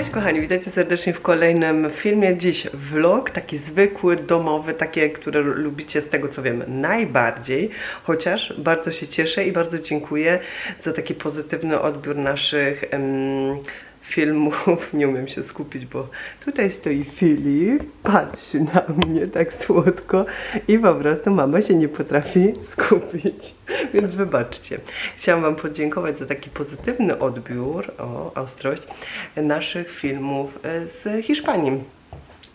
Cześć kochani, witajcie serdecznie w kolejnym filmie. Dziś vlog, taki zwykły, domowy, takie, które lubicie z tego co wiem najbardziej. Chociaż bardzo się cieszę i bardzo dziękuję za taki pozytywny odbiór naszych filmów. Nie umiem się skupić, bo tutaj stoi Filip, patrzy na mnie tak słodko i po prostu mama się nie potrafi skupić. Więc wybaczcie. Chciałam Wam podziękować za taki pozytywny odbiór, o, ostrość, naszych filmów e, z Hiszpanii.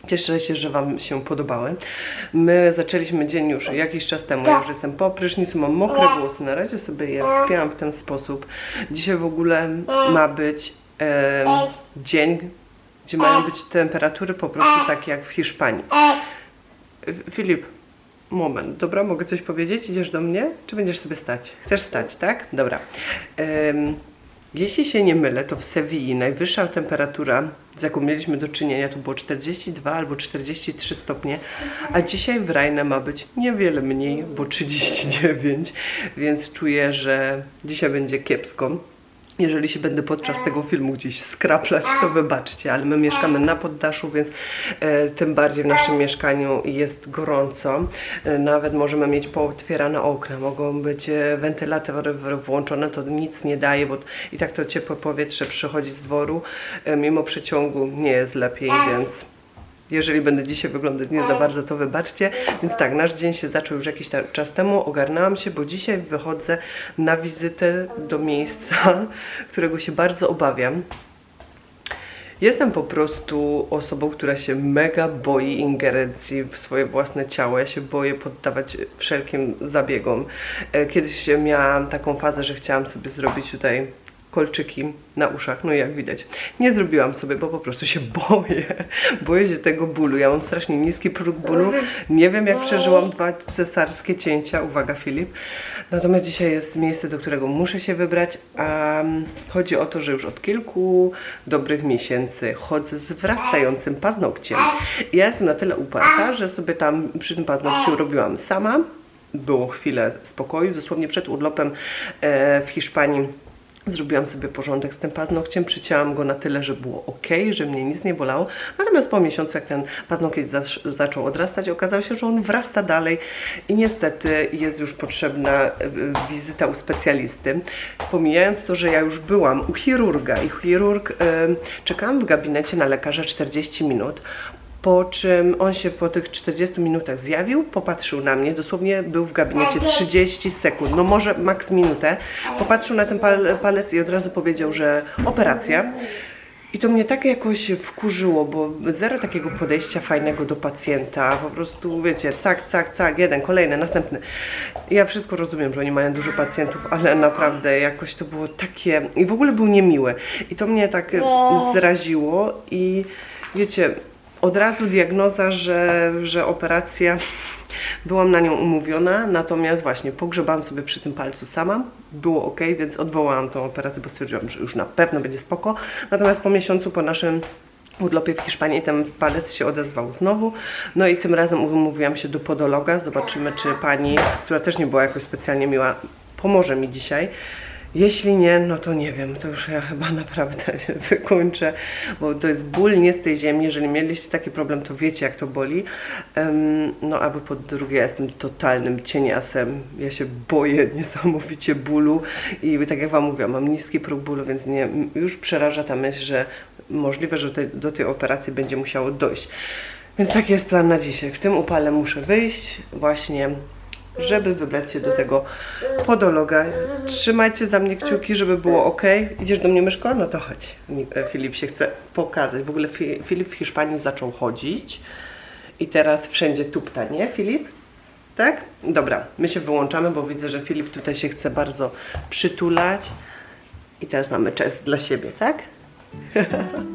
Cieszę się, że Wam się podobały. My zaczęliśmy dzień już jakiś czas temu. Ja już jestem po prysznicu, mam mokre włosy. Na razie sobie je wspięłam w ten sposób. Dzisiaj w ogóle ma być em, dzień, gdzie mają być temperatury po prostu takie jak w Hiszpanii. Filip, moment, dobra, mogę coś powiedzieć? Idziesz do mnie? Czy będziesz sobie stać? Chcesz stać, tak? Dobra. Jeśli się nie mylę, to w Sewilli najwyższa temperatura, z jaką mieliśmy do czynienia, to było 42 albo 43 stopnie, a dzisiaj w Rajne ma być niewiele mniej, bo 39, więc czuję, że dzisiaj będzie kiepsko. Jeżeli się będę podczas tego filmu gdzieś skraplać, to wybaczcie, ale my mieszkamy na poddaszu, więc e, tym bardziej w naszym mieszkaniu jest gorąco. E, nawet możemy mieć pootwierane okna, mogą być e, wentylatory włączone, to nic nie daje, bo i tak to ciepłe powietrze przychodzi z dworu. E, mimo przeciągu nie jest lepiej, więc jeżeli będę dzisiaj wyglądać nie za bardzo, to wybaczcie. Więc tak, nasz dzień się zaczął już jakiś czas temu. Ogarnęłam się, bo dzisiaj wychodzę na wizytę do miejsca, którego się bardzo obawiam. Jestem po prostu osobą, która się mega boi ingerencji w swoje własne ciało. Ja się boję poddawać wszelkim zabiegom. E, Kiedyś miałam taką fazę, że chciałam sobie zrobić tutaj kolczyki na uszach, no i jak widać. Nie zrobiłam sobie, bo po prostu się boję. Boję się tego bólu. Ja mam strasznie niski próg bólu. Nie wiem, jak przeżyłam dwa cesarskie cięcia. Uwaga, Filip. Natomiast dzisiaj jest miejsce, do którego muszę się wybrać. Mm, chodzi o to, że już od kilku dobrych miesięcy chodzę z wrastającym paznokciem. Ja jestem na tyle uparta, że sobie tam przy tym paznokciu robiłam sama. Było chwilę spokoju. Dosłownie przed urlopem e, w Hiszpanii Zrobiłam sobie porządek z tym paznokciem, przycięłam go na tyle, że było ok, że mnie nic nie bolało. Natomiast po miesiącu, jak ten paznokieć zaczął odrastać, okazało się, że on wrasta dalej i niestety jest już potrzebna e, wizyta u specjalisty. Pomijając to, że ja już byłam u chirurga i chirurg, e, czekałam w gabinecie na lekarza 40 minut. Po czym on się po tych 40 minutach zjawił, popatrzył na mnie, dosłownie był w gabinecie 30 sekund, no może maks minutę. Popatrzył na ten pal palec i od razu powiedział, że operacja. I to mnie tak jakoś wkurzyło, bo zero takiego podejścia fajnego do pacjenta. Po prostu, wiecie, cak, cak, cak, jeden, kolejny, następny. Ja wszystko rozumiem, że oni mają dużo pacjentów, ale naprawdę jakoś to było takie... I w ogóle był niemiły. I to mnie tak zraziło i wiecie, od razu diagnoza, że, że operacja, byłam na nią umówiona, natomiast właśnie pogrzebałam sobie przy tym palcu sama, było ok, więc odwołałam tą operację, bo stwierdziłam, że już na pewno będzie spoko. Natomiast po miesiącu, po naszym urlopie w Hiszpanii ten palec się odezwał znowu. No i tym razem umówiłam się do podologa. Zobaczymy, czy pani, która też nie była jakoś specjalnie miła, pomoże mi dzisiaj. Jeśli nie, no to nie wiem, to już ja chyba naprawdę się wykończę, bo to jest ból nie z tej ziemi. Jeżeli mieliście taki problem, to wiecie, jak to boli. Em, no, albo po drugie, ja jestem totalnym cieniasem. Ja się boję niesamowicie bólu i tak jak Wam mówiłam, mam niski próg bólu, więc mnie już przeraża ta myśl, że możliwe, że te, do tej operacji będzie musiało dojść. Więc taki jest plan na dzisiaj. W tym upale muszę wyjść właśnie żeby wybrać się do tego podologa. Trzymajcie za mnie kciuki, żeby było ok. Idziesz do mnie, Myszko? No to chodź. E, Filip się chce pokazać. W ogóle Fi- Filip w Hiszpanii zaczął chodzić i teraz wszędzie tupta, nie Filip? Tak? Dobra, my się wyłączamy, bo widzę, że Filip tutaj się chce bardzo przytulać. I teraz mamy czas dla siebie, tak?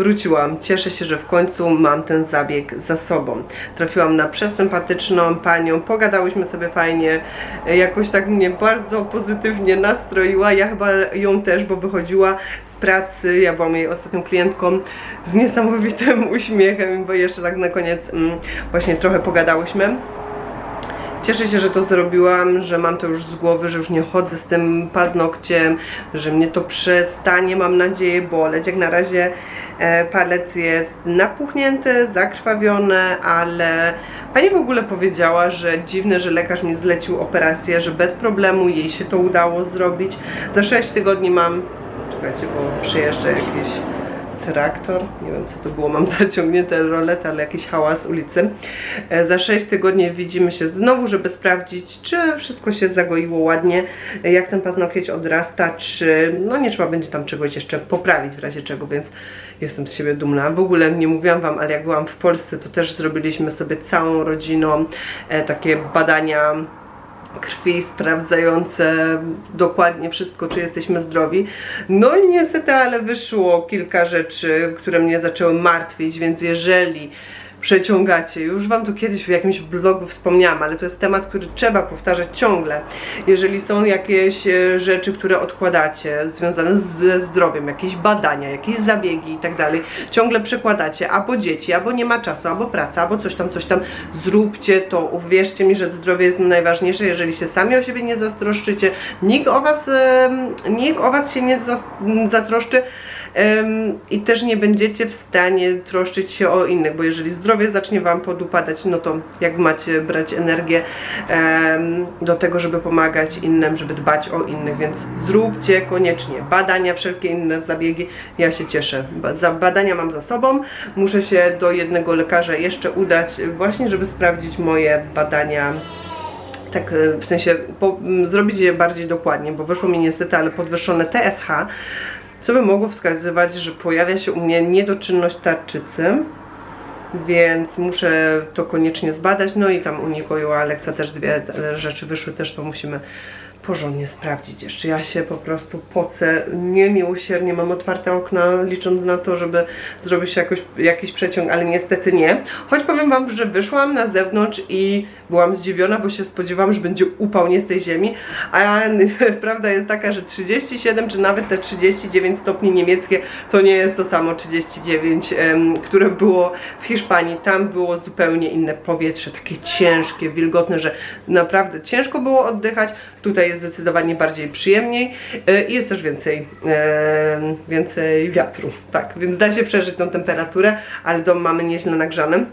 Wróciłam. Cieszę się, że w końcu mam ten zabieg za sobą. Trafiłam na przesympatyczną panią, pogadałyśmy sobie fajnie, jakoś tak mnie bardzo pozytywnie nastroiła. Ja chyba ją też, bo wychodziła z pracy, ja byłam jej ostatnią klientką z niesamowitym uśmiechem, bo jeszcze tak na koniec mm, właśnie trochę pogadałyśmy. Cieszę się, że to zrobiłam, że mam to już z głowy, że już nie chodzę z tym paznokciem, że mnie to przestanie, mam nadzieję, boleć. Jak na razie e, palec jest napuchnięty, zakrwawiony, ale pani w ogóle powiedziała, że dziwne, że lekarz mi zlecił operację, że bez problemu jej się to udało zrobić. Za 6 tygodni mam, czekajcie, bo przyjeżdża jakiś traktor, nie wiem co to było, mam zaciągnięte rolety, ale jakiś hałas ulicy. E, Za 6 tygodni widzimy się znowu, żeby sprawdzić, czy wszystko się zagoiło ładnie, e, jak ten paznokieć odrasta, czy no nie trzeba będzie tam czegoś jeszcze poprawić w razie czego, więc jestem z siebie dumna. W ogóle nie mówiłam Wam, ale jak byłam w Polsce, to też zrobiliśmy sobie całą rodziną e, takie badania krwi sprawdzające dokładnie wszystko, czy jesteśmy zdrowi. No i niestety, ale wyszło kilka rzeczy, które mnie zaczęły martwić, więc jeżeli przeciągacie, już Wam to kiedyś w jakimś blogu wspomniałam, ale to jest temat, który trzeba powtarzać ciągle. Jeżeli są jakieś e, rzeczy, które odkładacie, związane ze zdrowiem, jakieś badania, jakieś zabiegi i tak dalej, ciągle przekładacie, albo dzieci, albo nie ma czasu, albo praca, albo coś tam, coś tam, zróbcie to. Uwierzcie mi, że zdrowie jest najważniejsze. Jeżeli się sami o siebie nie zatroszczycie, nikt o Was, nikt o Was się nie zatroszczy, i też nie będziecie w stanie troszczyć się o innych, bo jeżeli zdrowie zacznie Wam podupadać, no to jak macie brać energię do tego, żeby pomagać innym, żeby dbać o innych, więc zróbcie koniecznie badania, wszelkie inne zabiegi. Ja się cieszę. Badania mam za sobą. Muszę się do jednego lekarza jeszcze udać, właśnie żeby sprawdzić moje badania tak e, w sensie po, zrobić je bardziej dokładnie, bo wyszło mi niestety, ale podwyższone TSH, co by mogło wskazywać, że pojawia się u mnie niedoczynność tarczycy, więc muszę to koniecznie zbadać. No i tam u Niko i u Aleksa też dwie rzeczy wyszły, też to musimy porządnie sprawdzić jeszcze. Ja się po prostu pocę niemiłosiernie, mam otwarte okna, licząc na to, żeby zrobić się jakoś, jakiś przeciąg, ale niestety nie. Choć powiem Wam, że wyszłam na zewnątrz i byłam zdziwiona, bo się spodziewałam, że będzie upał nie z tej ziemi, a prawda jest taka, że 37 czy nawet te 39 stopni niemieckie to nie jest to samo 39, em, które było w Hiszpanii. Tam było zupełnie inne powietrze, takie ciężkie, wilgotne, że naprawdę ciężko było oddychać. Tutaj jest zdecydowanie bardziej przyjemniej e, i jest też więcej, em, więcej wiatru. Tak, więc da się przeżyć tą temperaturę, ale dom mamy nieźle nagrzany.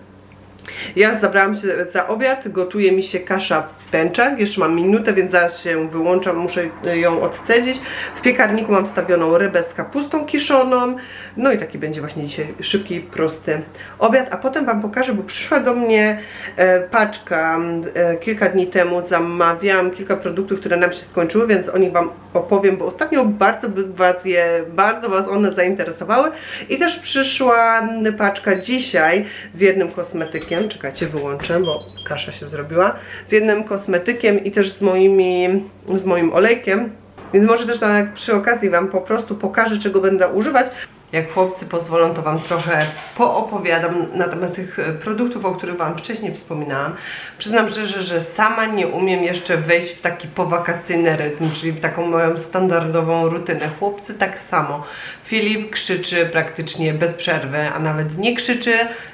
Ja zabrałam się za obiad, gotuje mi się kasza pęczak, jeszcze mam minutę, więc zaraz się wyłączam, muszę ją odcedzić. W piekarniku mam wstawioną rybę z kapustą kiszoną, no i taki będzie właśnie dzisiaj szybki, prosty obiad, a potem Wam pokażę, bo przyszła do mnie e, paczka e, kilka dni temu, zamawiałam kilka produktów, które nam się skończyły, więc o nich Wam opowiem, bo ostatnio bardzo Was je, bardzo Was one zainteresowały. I też przyszła paczka dzisiaj z jednym kosmetykiem, czekajcie, wyłączę, bo kasza się zrobiła, z jednym kosmetykiem i też z moimi, z moim olejkiem, więc może też tak przy okazji Wam po prostu pokażę, czego będę używać. Jak chłopcy pozwolą, to Wam trochę poopowiadam na temat tych e, produktów, o których Wam wcześniej wspominałam. Przyznam szczerze, że sama nie umiem jeszcze wejść w taki powakacyjny rytm, czyli w taką moją standardową rutynę. Chłopcy tak samo. Filip krzyczy praktycznie bez przerwy, a nawet nie krzyczy,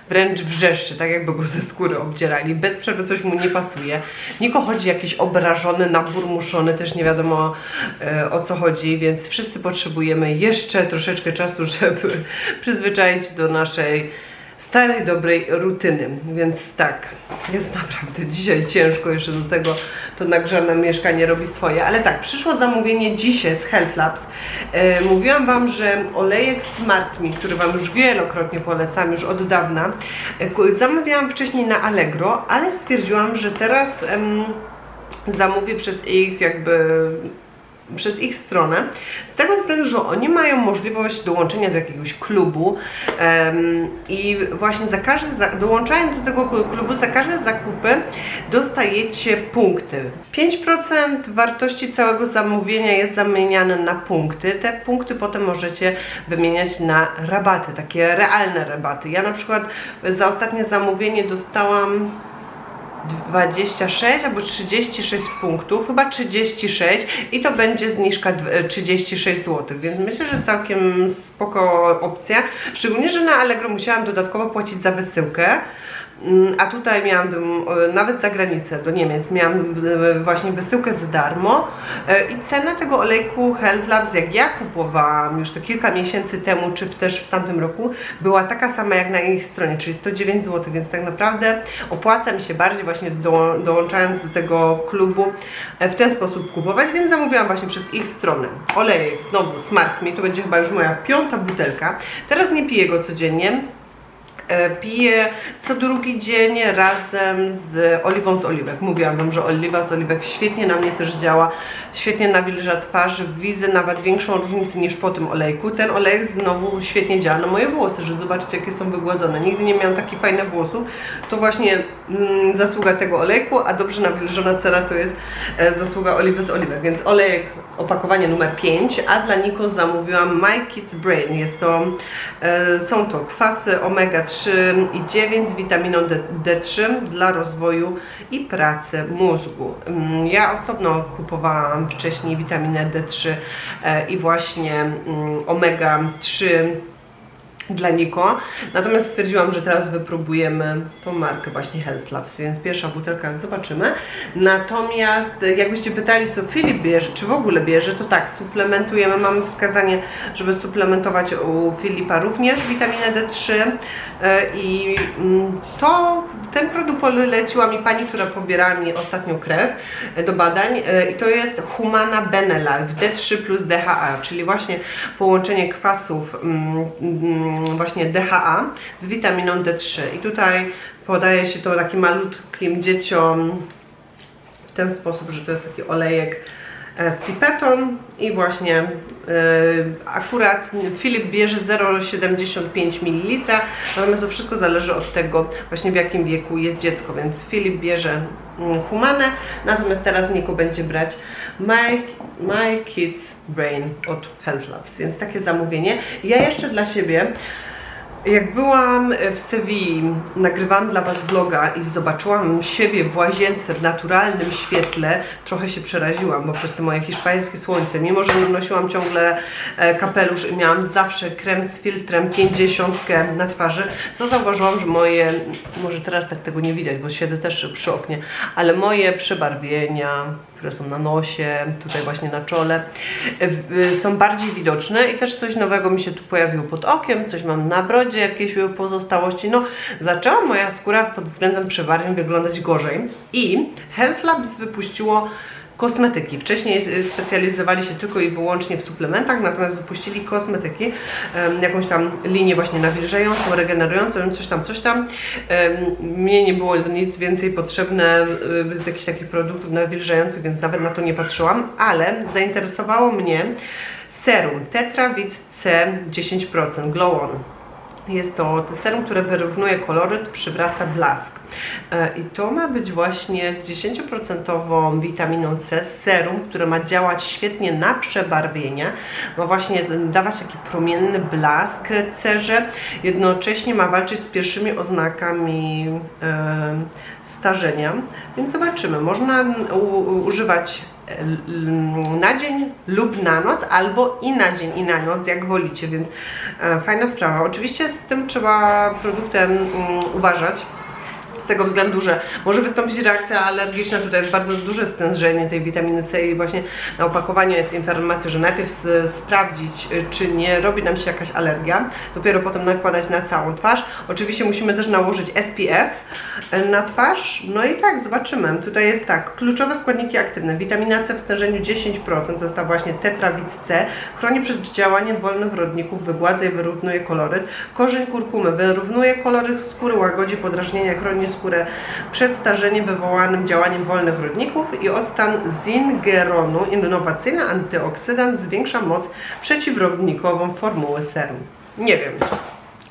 wręcz wrzeszczy, tak jakby go ze skóry obdzierali. Bez przerwy coś mu nie pasuje. Niko chodzi jakiś obrażony, naburmuszony, też nie wiadomo e, o co chodzi, więc wszyscy potrzebujemy jeszcze troszeczkę czasu, żeby przyzwyczaić do naszej starej, dobrej rutyny. Więc tak, jest naprawdę dzisiaj ciężko, jeszcze do tego to nagrzane mieszkanie robi swoje. Ale tak, przyszło zamówienie dzisiaj z Health Labs. E, mówiłam Wam, że olejek Smart Me, który Wam już wielokrotnie polecam, już od dawna, e, zamawiałam wcześniej na Allegro, ale stwierdziłam, że teraz em, zamówię przez ich jakby przez ich stronę, z tego względu, że oni mają możliwość dołączenia do jakiegoś klubu em, i właśnie za każdy, za, dołączając do tego klubu, za każde zakupy dostajecie punkty. 5% wartości całego zamówienia jest zamieniane na punkty. Te punkty potem możecie wymieniać na rabaty, takie realne rabaty. Ja na przykład za ostatnie zamówienie dostałam 26 albo 36 punktów, chyba 36 i to będzie zniżka dw- 36 zł, więc myślę, że całkiem spoko opcja, szczególnie, że na Allegro musiałam dodatkowo płacić za wysyłkę, a tutaj miałam mm, e, nawet za granicę, do Niemiec, miałam e, właśnie wysyłkę za darmo e, i cena tego olejku Health jak ja kupowałam już to kilka miesięcy temu, czy też w tamtym roku, była taka sama jak na ich stronie, czyli 109 zł, więc tak naprawdę opłaca mi się bardziej właśnie do, dołączając do tego klubu w ten sposób kupować, więc zamówiłam właśnie przez ich stronę. Olejek znowu Smart Me, to będzie chyba już moja piąta butelka. Teraz nie piję go codziennie, E, piję co drugi dzień razem z oliwą z oliwek. Mówiłam Wam, że oliwa z oliwek świetnie na mnie też działa, świetnie nawilża twarz, widzę nawet większą różnicę niż po tym olejku. Ten olejek znowu świetnie działa na moje włosy, że zobaczcie jakie są wygładzone. Nigdy nie miałam takich fajnych włosów. To właśnie mm, zasługa tego olejku, a dobrze nawilżona cera to jest e, zasługa oliwy z oliwek. Więc olejek opakowanie numer 5, a dla Niko zamówiłam My Kids Brain. Jest to, e, są to kwasy omega 3 3,9 z witaminą D3 dla rozwoju i pracy mózgu. Mm, ja osobno kupowałam wcześniej witaminę D3 e, i właśnie mm, omega 3 dla Niko. Natomiast stwierdziłam, że teraz wypróbujemy tą markę właśnie Health Labs, więc pierwsza butelka zobaczymy. Natomiast e, jakbyście pytali, co Filip bierze, czy w ogóle bierze, to tak, suplementujemy. Mamy wskazanie, żeby suplementować u Filipa również witaminę D3 e, i mm, to ten produkt poleciła mi pani, która pobierała mi ostatnio krew e, do badań e, i to jest Humana Benelife D3 plus DHA, czyli właśnie połączenie kwasów mm, mm, właśnie DHA z witaminą D3 i tutaj podaje się to takim malutkim dzieciom w ten sposób, że to jest taki olejek z pipetą i właśnie e, akurat Filip bierze 0,75 ml, natomiast to wszystko zależy od tego właśnie w jakim wieku jest dziecko, więc Filip bierze mm, humanę, natomiast teraz Niko będzie brać My, My Kids Brain od Health Labs, więc takie zamówienie. Ja jeszcze dla siebie jak byłam w Sewilli, nagrywałam dla Was vloga i zobaczyłam siebie w łazience w naturalnym świetle, trochę się przeraziłam, bo przez te moje hiszpańskie słońce, mimo że nosiłam ciągle e, kapelusz i miałam zawsze krem z filtrem 50 na twarzy, to zauważyłam, że moje, może teraz tak tego nie widać, bo siedzę też przy oknie, ale moje przebarwienia, które są na nosie, tutaj właśnie na czole, są bardziej widoczne i też coś nowego mi się tu pojawiło pod okiem, coś mam na brodzie, jakieś pozostałości. No, zaczęła moja skóra pod względem przebarwień wyglądać gorzej i Health Labs wypuściło kosmetyki. Wcześniej e, specjalizowali się tylko i wyłącznie w suplementach, natomiast wypuścili kosmetyki, jakąś tam linię właśnie nawilżającą, regenerującą, coś tam, coś tam. Mnie nie było nic więcej potrzebne z jakichś takich produktów nawilżających, więc nawet na to nie patrzyłam, ale zainteresowało mnie serum Tetravit C 10% Glow On. Jest to serum, które wyrównuje koloryt, przywraca blask. E, I to ma być właśnie z 10% witaminą C serum, które ma działać świetnie na przebarwienia. Ma właśnie dawać taki promienny blask cerze. Jednocześnie ma walczyć z pierwszymi oznakami e, starzenia. Więc zobaczymy. Można używać na dzień lub na noc, albo i na dzień i na noc, jak wolicie, więc e, fajna sprawa. Oczywiście z tym trzeba produktem mm, uważać. Z tego względu, że może wystąpić reakcja alergiczna, tutaj jest bardzo duże stężenie tej witaminy C i właśnie na opakowaniu jest informacja, że najpierw sprawdzić, y, czy nie robi nam się jakaś alergia, dopiero potem nakładać na całą twarz. Oczywiście musimy też nałożyć SPF y, na twarz, no i tak, zobaczymy. Tutaj jest tak, kluczowe składniki aktywne, witamina C w stężeniu 10%, to jest ta właśnie tetrawit C, chroni przed działaniem wolnych rodników, wygładza i wyrównuje koloryt, korzeń kurkumy wyrównuje koloryt skóry, łagodzi podrażnienia, chroni skórę przed starzeniem wywołanym działaniem wolnych rodników i octan zingeronu, innowacyjny antyoksydant, zwiększa moc przeciwrodnikową formuły serum. Nie wiem.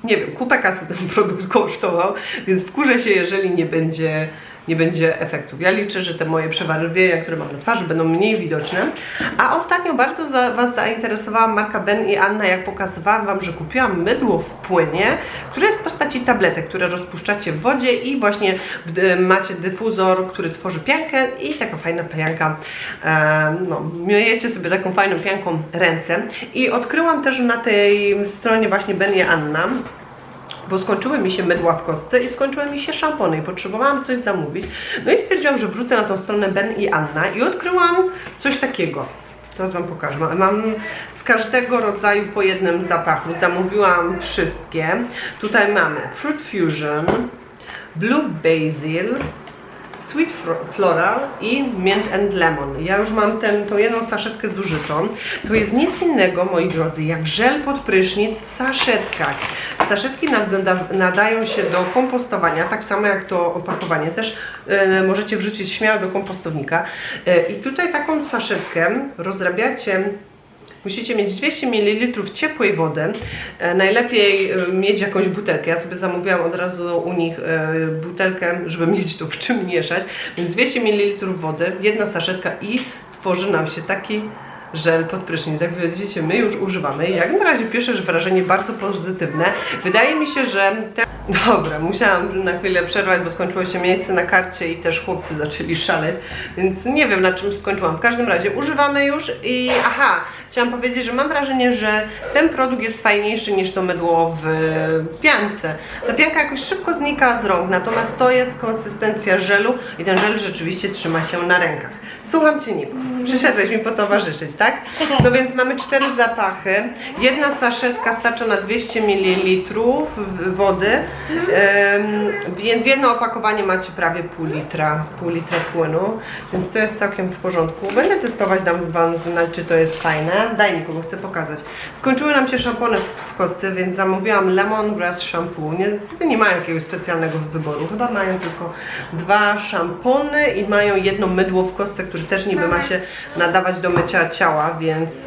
Nie wiem, kupę kasy ten produkt kosztował, więc wkurzę się, jeżeli nie będzie, nie będzie efektów. Ja liczę, że te moje przebarwienia, które mam na twarzy, będą mniej widoczne. A ostatnio bardzo za, Was zainteresowała marka Ben i Anna, jak pokazywałam Wam, że kupiłam mydło w płynie, które jest w postaci tabletek, które rozpuszczacie w wodzie i właśnie macie dyfuzor, który tworzy piankę i taka fajna pianka. E, no, myjecie sobie taką fajną pianką ręce. I odkryłam też na tej stronie właśnie Ben i Anna, bo skończyły mi się mydła w kostce i skończyły mi się szampony i potrzebowałam coś zamówić. No i stwierdziłam, że wrócę na tą stronę Ben i Anna i odkryłam coś takiego. Teraz Wam pokażę. Mam- z każdego rodzaju po jednym zapachu. Zamówiłam wszystkie. Tutaj mamy Fruit Fusion, Blue Basil, Sweet Floral i Mint and Lemon. Ja już mam tę tą jedną saszetkę zużytą. To jest nic innego, moi drodzy, jak żel pod prysznic w saszetkach. Saszetki nada, nadają się do kompostowania, tak samo jak to opakowanie. Też e, możecie wrzucić śmiało do kompostownika. E, I tutaj taką saszetkę rozrabiacie Musicie mieć 200 ml ciepłej wody. E, najlepiej e, mieć jakąś butelkę. Ja sobie zamówiłam od razu u nich e, butelkę, żeby mieć to w czym mieszać. Więc 200 ml wody, jedna saszetka i tworzy nam się taki żel pod prysznic. Jak widzicie, my już używamy. Jak na razie pierwsze wrażenie bardzo pozytywne. Wydaje mi się, że te... Dobra, musiałam na chwilę przerwać, bo skończyło się miejsce na karcie i też chłopcy zaczęli szaleć, więc nie wiem na czym skończyłam. W każdym razie używamy już i aha, chciałam powiedzieć, że mam wrażenie, że ten produkt jest fajniejszy niż to mydło w piance. Ta pianka jakoś szybko znika z rąk, natomiast to jest konsystencja żelu i ten żel rzeczywiście trzyma się na rękach. Słucham Cię, Niko. Przyszedłeś mi potowarzyszyć, tak? No więc mamy cztery zapachy. Jedna saszetka starcza na 200 ml wody, em, więc jedno opakowanie macie prawie pół litra, pół litra płynu, więc to jest całkiem w porządku. Będę testować, dam znać, czy to jest fajne. Daj Niko, bo chcę pokazać. Skończyły nam się szampony w, kostce, więc zamówiłam lemongrass shampoo. Niestety nie mają jakiegoś specjalnego wyboru. Chyba mają tylko dwa szampony i mają jedno mydło w kostce, które też niby ma się nadawać do mycia ciała, więc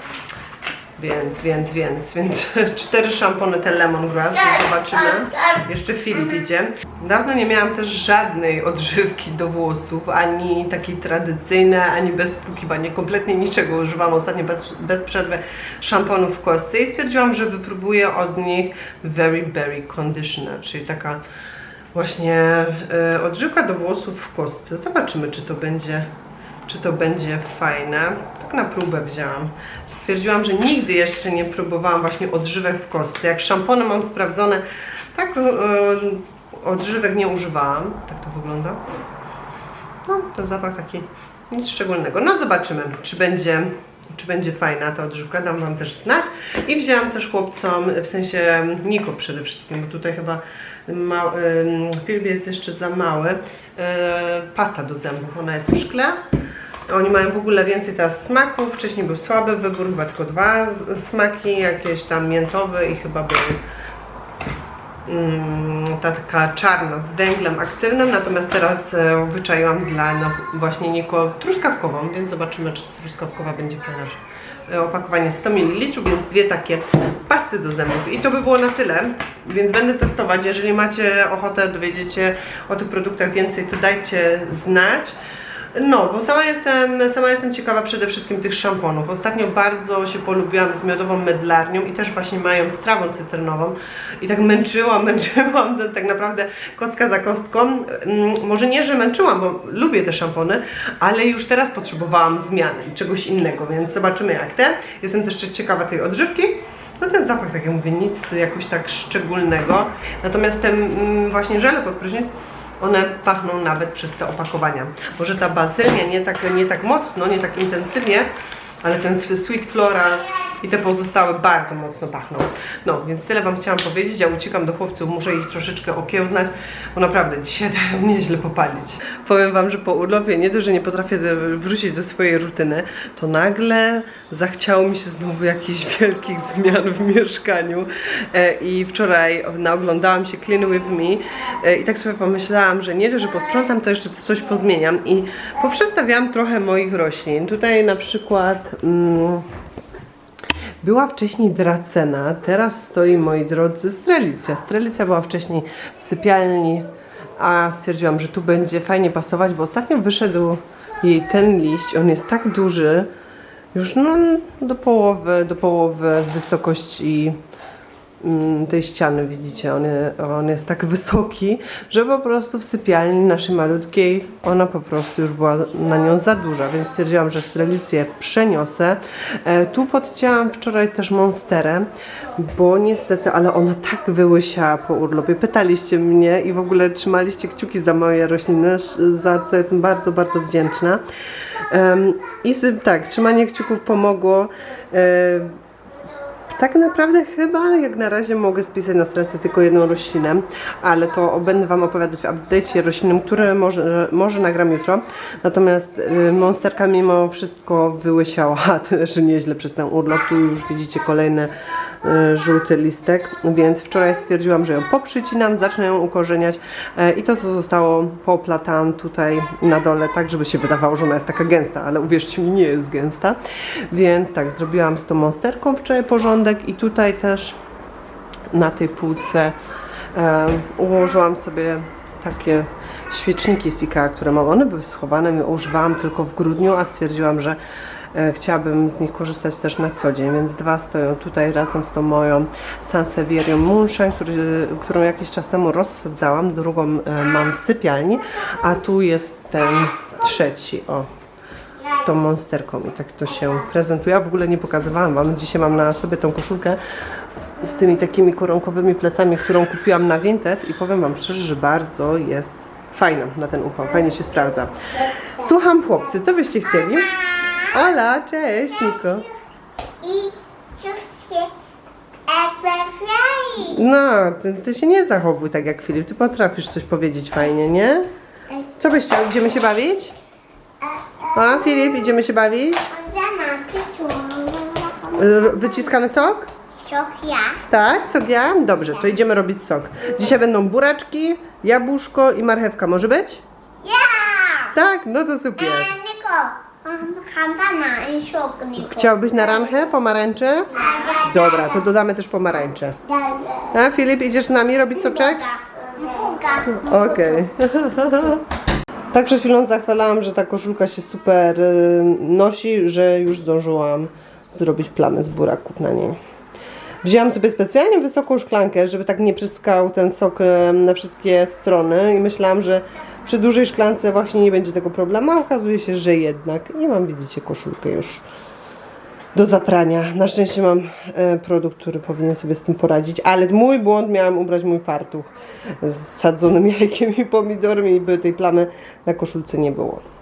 więc, więc, więc, więc cztery szampony te lemongrass, zobaczymy. Jeszcze Filip idzie. Dawno nie miałam też żadnej odżywki do włosów, ani takiej tradycyjnej, ani bez płukiwania, kompletnie niczego używam ostatnio bez, bez przerwy szamponu w kostce i stwierdziłam, że wypróbuję od nich Very Berry Conditioner, czyli taka właśnie e, odżywka do włosów w kostce. Zobaczymy, czy to będzie czy to będzie fajne. Tak na próbę wzięłam. Stwierdziłam, że nigdy jeszcze nie próbowałam właśnie odżywek w kostce. Jak szampony mam sprawdzone, tak e, odżywek nie używałam. Tak to wygląda. No, ten zapach taki nic szczególnego. No zobaczymy, czy będzie, czy będzie fajna ta odżywka. Dam Wam też znać. I wzięłam też chłopcom, w sensie Niko przede wszystkim, bo tutaj chyba ma, ym, Filip jest jeszcze za mały. E, pasta do zębów, ona jest w szkle. Oni mają w ogóle więcej teraz smaków. Wcześniej był słaby wybór, chyba tylko dwa smaki, jakieś tam miętowy i chyba był mm, ta taka czarna z węglem aktywnym, natomiast teraz e, wyczaiłam dla no, właśnie Niko truskawkową, więc zobaczymy, czy truskawkowa będzie fajna. E, Opakowanie 100 ml, więc dwie takie pasty do zębów. I to by było na tyle, więc będę testować. Jeżeli macie ochotę dowiedzieć się o tych produktach więcej, to dajcie znać. No, bo sama jestem, sama jestem ciekawa przede wszystkim tych szamponów. Ostatnio bardzo się polubiłam z miodową mydlarnią i też właśnie mają z trawą cytrynową. I tak męczyłam, męczyłam, tak naprawdę kostka za kostką. Mm, Może nie, że męczyłam, bo lubię te szampony, ale już teraz potrzebowałam zmiany i czegoś innego, więc zobaczymy jak te. Jestem też ciekawa tej odżywki. No ten zapach, tak jak mówię, nic jakoś tak szczególnego. Natomiast ten mm, właśnie żele pod prysznic, one pachną nawet przez te opakowania. Może ta bazylia nie tak, nie tak mocno, nie tak intensywnie, ale ten Sweet Floral i te pozostałe bardzo mocno pachną. No, więc tyle Wam chciałam powiedzieć. Ja uciekam do chłopców, muszę ich troszeczkę okiełznać, bo naprawdę dzisiaj dają nieźle popalić. Powiem Wam, że po urlopie nie to, że nie potrafię wrócić do swojej rutyny, to nagle zachciało mi się znowu jakichś wielkich zmian w mieszkaniu e, i wczoraj naoglądałam się Clean With Me e, i tak sobie pomyślałam, że nie to, że posprzątam, to jeszcze coś pozmieniam i poprzestawiałam trochę moich roślin. Tutaj na przykład... Mm, była wcześniej dracena, teraz stoi, moi drodzy, strelicja. Strelicja była wcześniej w sypialni, a stwierdziłam, że tu będzie fajnie pasować, bo ostatnio wyszedł jej ten liść, on jest tak duży, już no do połowy, do połowy wysokości tej ściany, widzicie, on, on jest tak wysoki, że po prostu w sypialni naszej malutkiej ona po prostu już była na nią za duża, więc stwierdziłam, że strelicję przeniosę. E, tu podcięłam wczoraj też monsterę, bo niestety, ale ona tak wyłysiała po urlopie. Pytaliście mnie i w ogóle trzymaliście kciuki za moje rośliny, za co jestem bardzo, bardzo wdzięczna. I tak, trzymanie kciuków pomogło. Tak naprawdę chyba jak na razie mogę spisać na stronę tylko jedną roślinę, ale to będę Wam opowiadać w update'cie roślin, które może, może nagram jutro. Natomiast y, monsterka mimo wszystko wyłysiała też nieźle przez ten urlop. Tu już widzicie kolejny y, żółty listek, więc wczoraj stwierdziłam, że ją poprzycinam, zacznę ją ukorzeniać e, i to co zostało poplatam tutaj na dole, tak żeby się wydawało, że ona jest taka gęsta, ale uwierzcie mi, nie jest gęsta. Więc tak, zrobiłam z tą monsterką wczoraj porządek i tutaj też na tej półce e, ułożyłam sobie takie świeczniki z IKEA, które mam. One były schowane, używałam tylko w grudniu, a stwierdziłam, że chciałabym z nich korzystać też na co dzień, więc dwa stoją tutaj razem z tą moją Sansevierią który, którą jakiś czas temu rozsadzałam, drugą e, mam w sypialni, a tu jest ten trzeci, o, z tą monsterką i tak to się prezentuje. Ja w ogóle nie pokazywałam Wam, dzisiaj mam na sobie tą koszulkę z tymi takimi koronkowymi plecami, którą kupiłam na Vinted i powiem Wam szczerze, że bardzo jest fajna na ten upał, fajnie się sprawdza. Słucham chłopcy, co byście chcieli? Ola, cześć Niko. I się. No, ty, ty się nie zachowuj tak jak Filip, ty potrafisz coś powiedzieć fajnie, nie? Co byś chciał? Idziemy się bawić? A, Filip, idziemy się bawić? R- Wyciskamy sok? Sofia. Tak, sok ja? Dobrze, to idziemy robić sok. Dzisiaj będą buraczki, jabłuszko i marchewka, może być? Ja. Tak, no to super. E, Niko. Chciałbyś na ranchę pomarańcze? Dobra, to dodamy też pomarańcze. A Filip, idziesz z nami robić soczek? Okej. tak przed chwilą zachwalałam, że ta koszulka się super y, nosi, że już zdążyłam zrobić plamy z buraków na niej. Wzięłam sobie specjalnie wysoką szklankę, żeby tak nie pryskał ten sok na wszystkie strony i myślałam, że przy dużej szklance właśnie nie będzie tego problemu, a okazuje się, że jednak. I mam, widzicie, koszulkę już do zaprania. Na szczęście mam e, produkt, który powinien sobie z tym poradzić, ale mój błąd miałam ubrać mój fartuch z sadzonym jajkiem i pomidorem i by tej plamy na koszulce nie było.